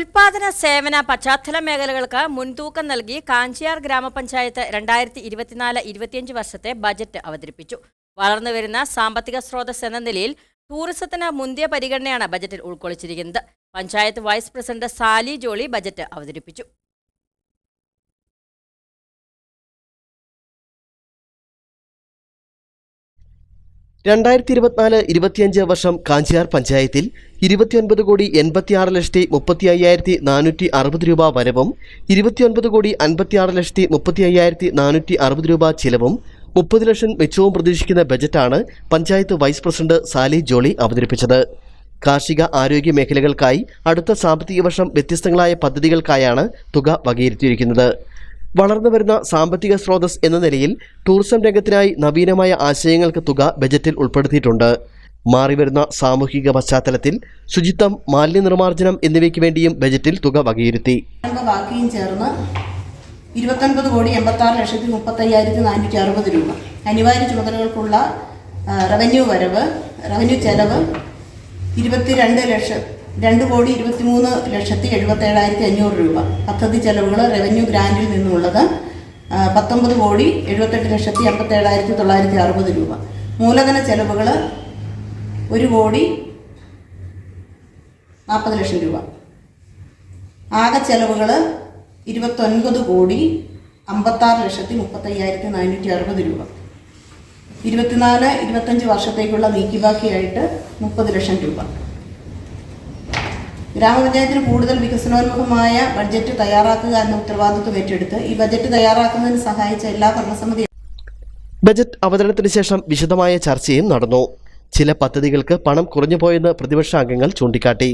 ഉൽപാദന സേവന പശ്ചാത്തല മേഖലകൾക്ക് മുൻതൂക്കം നൽകി കാഞ്ചിയാർ ഗ്രാമപഞ്ചായത്ത് രണ്ടായിരത്തി ഇരുപത്തിനാല് ഇരുപത്തിയഞ്ച് വർഷത്തെ ബജറ്റ് അവതരിപ്പിച്ചു. വളർന്നുവരുന്ന സാമ്പത്തിക സ്രോതസ് എന്ന നിലയിൽ ടൂറിസത്തിന് മുന്തിയ പരിഗണനയാണ് ബജറ്റിൽ ഉൾക്കൊള്ളിച്ചിരിക്കുന്നത്. Panchayat vice president Sally Jolly budget അവതരിപ്പിച്ചു. രണ്ടായിരത്തി ഇരുപത്തിനാല് ഇരുപത്തിയഞ്ച് വർഷം കാഞ്ചിയാർ പഞ്ചായത്തിൽ ഇരുപത്തിയൊൻപത് കോടി എൺപത്തിയാറ് ലക്ഷത്തി മുപ്പത്തി അയ്യായിരത്തി നാനൂറ്റി അറുപത് രൂപ വരവും ഇരുപത്തിയൊൻപത് കോടി അൻപത്തിയാറ് ലക്ഷത്തി മുപ്പത്തി അയ്യായിരത്തി നാനൂറ്റി അറുപത് രൂപ ചിലവും മുപ്പത് ലക്ഷം മെച്ചവും പ്രതീക്ഷിക്കുന്ന ബജറ്റാണ് പഞ്ചായത്ത് വൈസ് പ്രസിഡന്റ് സാലി ജോളി അവതരിപ്പിച്ചത്. കാർഷിക ആരോഗ്യ മേഖലകൾക്കായി അടുത്ത സാമ്പത്തിക വർഷം വ്യത്യസ്തങ്ങളായ പദ്ധതികൾക്കായാണ് തുക വകയിരുത്തിയിരിക്കുന്നത്. വളർന്നുവരുന്ന സാമ്പത്തിക സ്രോതസ് എന്ന നിലയിൽ ടൂറിസം രംഗത്തിനായി നവീനമായ ആശയങ്ങൾക്ക് തുക ബജറ്റിൽ ഉൾപ്പെടുത്തിയിട്ടുണ്ട്. മാറിവരുന്ന സാമൂഹിക പശ്ചാത്തലത്തിൽ ശുചിത്വം മാലിന്യ നിർമ്മാർജനം എന്നിവയ്ക്ക് വേണ്ടിയും ബജറ്റിൽ തുക വകയിരുത്തി. ബാക്കിയും ചേർന്ന് ഇരുപത്തൊൻപത് കോടി എൺപത്തി ആറ് ലക്ഷത്തി മുപ്പത്തയ്യായിരത്തി നാനൂറ്റി അറുപത് രൂപ. അനിവാര്യ ചുമതലകൾക്കുള്ള റവന്യൂ വരവ് റവന്യൂ ചെലവ് ഇരുപത്തിരണ്ട് ലക്ഷം രണ്ട് കോടി ഇരുപത്തിമൂന്ന് ലക്ഷത്തി എഴുപത്തേഴായിരത്തി അഞ്ഞൂറ് രൂപ. പദ്ധതി ചെലവുകൾ റവന്യൂ ഗ്രാൻഡിൽ നിന്നുള്ളത് പത്തൊമ്പത് കോടി എഴുപത്തെട്ട് ലക്ഷത്തി എൺപത്തേഴായിരത്തി തൊള്ളായിരത്തി അറുപത് രൂപ. മൂലധന ചെലവുകൾ ഒരു കോടി നാൽപ്പത് ലക്ഷം രൂപ. ആകെ ചെലവുകൾ ഇരുപത്തൊൻപത് കോടി അമ്പത്താറ് ലക്ഷത്തി മുപ്പത്തയ്യായിരത്തി നാനൂറ്റി അറുപത് രൂപ. ഇരുപത്തിനാല് ഇരുപത്തഞ്ച് വർഷത്തേക്കുള്ള നീക്കിബാക്കിയായിട്ട് മുപ്പത് ലക്ഷം രൂപ. ഗ്രാമപഞ്ചായത്തിന് കൂടുതൽ വികസനോന്മുഖമായ ബഡ്ജറ്റ് തയ്യാറാക്കുക എന്ന ഉത്തരവാദിത്വം ഏറ്റെടുത്ത് ഈ ബഡ്ജറ്റ് തയ്യാറാക്കുന്നതിന് സഹായിച്ച എല്ലാ ഭരണസമിതി ബജറ്റ് അവതരണത്തിന് ശേഷം വിശദമായ ചർച്ചയും നടന്നു. ചില പദ്ധതികൾക്ക് പണം കുറഞ്ഞുപോയെന്ന് പ്രതിപക്ഷ അംഗങ്ങൾ ചൂണ്ടിക്കാട്ടി.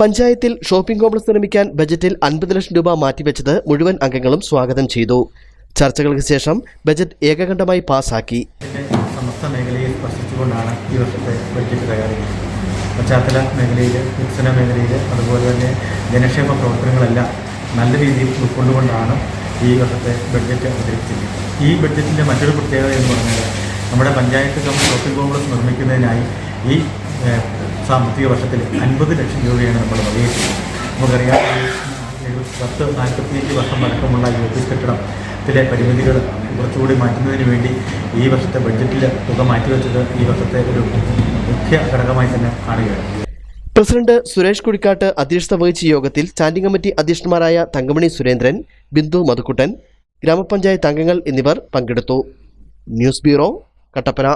പഞ്ചായത്തിൽ ഷോപ്പിംഗ് കോംപ്ലക്സ് നിർമ്മിക്കാൻ ബജറ്റിൽ അൻപത് ലക്ഷം രൂപ മാറ്റിവെച്ചത് മുഴുവൻ അംഗങ്ങളും സ്വാഗതം ചെയ്തു. ചർച്ചകൾക്ക് ശേഷം ബജറ്റ് ഏകകണ്ഠമായി പാസാക്കി. സമസ്ത മേഖലയെ സ്പർശിച്ചുകൊണ്ടാണ് ഈ വർഷത്തെ ബഡ്ജറ്റ് തയ്യാറാക്കുന്നത് പശ്ചാത്തല മേഖലയിൽ വികസന മേഖലയിൽ അതുപോലെ തന്നെ ജനക്ഷേമ പ്രവർത്തനങ്ങളെല്ലാം നല്ല രീതിയിൽ ഉൾക്കൊണ്ടുകൊണ്ടാണ് ഈ വർഷത്തെ ബഡ്ജറ്റ് അവതരിപ്പിച്ചത് ഈ ബഡ്ജറ്റിന്റെ മറ്റൊരു പ്രത്യേകത എന്ന് പറഞ്ഞാൽ നമ്മുടെ പഞ്ചായത്ത് കം ഷോപ്പിംഗ് കോംപ്ലക്സ് നിർമ്മിക്കുന്നതിനായി ഈ സാമ്പത്തിക വർഷത്തിൽ അൻപത് ലക്ഷം രൂപയാണ് നമ്മൾ വകയിരുത്തിയത് നമുക്കറിയാം പത്ത് നാൽപ്പത്തിയഞ്ച് വർഷം പഴക്കമുള്ള ഈ ഓഫീസ് കെട്ടിടത്തിലെ പരിമിതികൾ കുറച്ചുകൂടി മാറ്റുന്നതിന് വേണ്ടി ഈ വർഷത്തെ ബഡ്ജറ്റിൽ തുക മാറ്റിവെച്ചത് ഈ വർഷത്തെ ഒരു മുഖ്യ ഘടകമായി തന്നെ കാണുകയാണ്. പ്രസിഡന്റ് സുരേഷ് കുഴിക്കാട്ട് അധ്യക്ഷത വഹിച്ച യോഗത്തിൽ സ്റ്റാൻഡിംഗ് കമ്മിറ്റി അധ്യക്ഷന്മാരായ തങ്കമണി സുരേന്ദ്രൻ ബിന്ദു മധുക്കുട്ടൻ ഗ്രാമപഞ്ചായത്ത് അംഗങ്ങൾ എന്നിവർ പങ്കെടുത്തു. News bureau Kattappana.